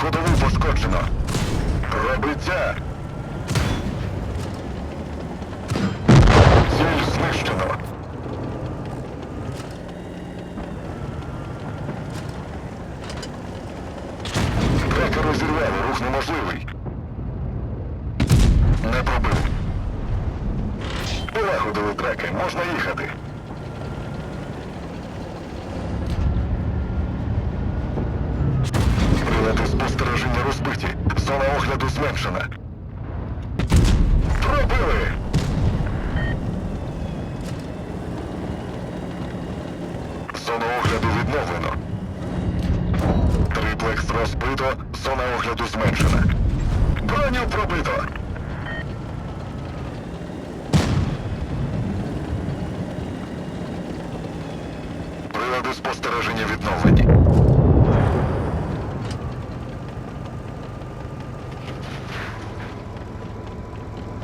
Ходову пошкоджено. Пробиття. Ціль знищено. Треки розірвали, рух неможливий. Не пробив. Полагодили треки, можна їхати. Прилади спостереження розбиті. Зона огляду зменшена. Пробили! Зону огляду відновлено. Триплекс розбито, зона огляду зменшена. Броню пробито. Прилади спостереження відновлені.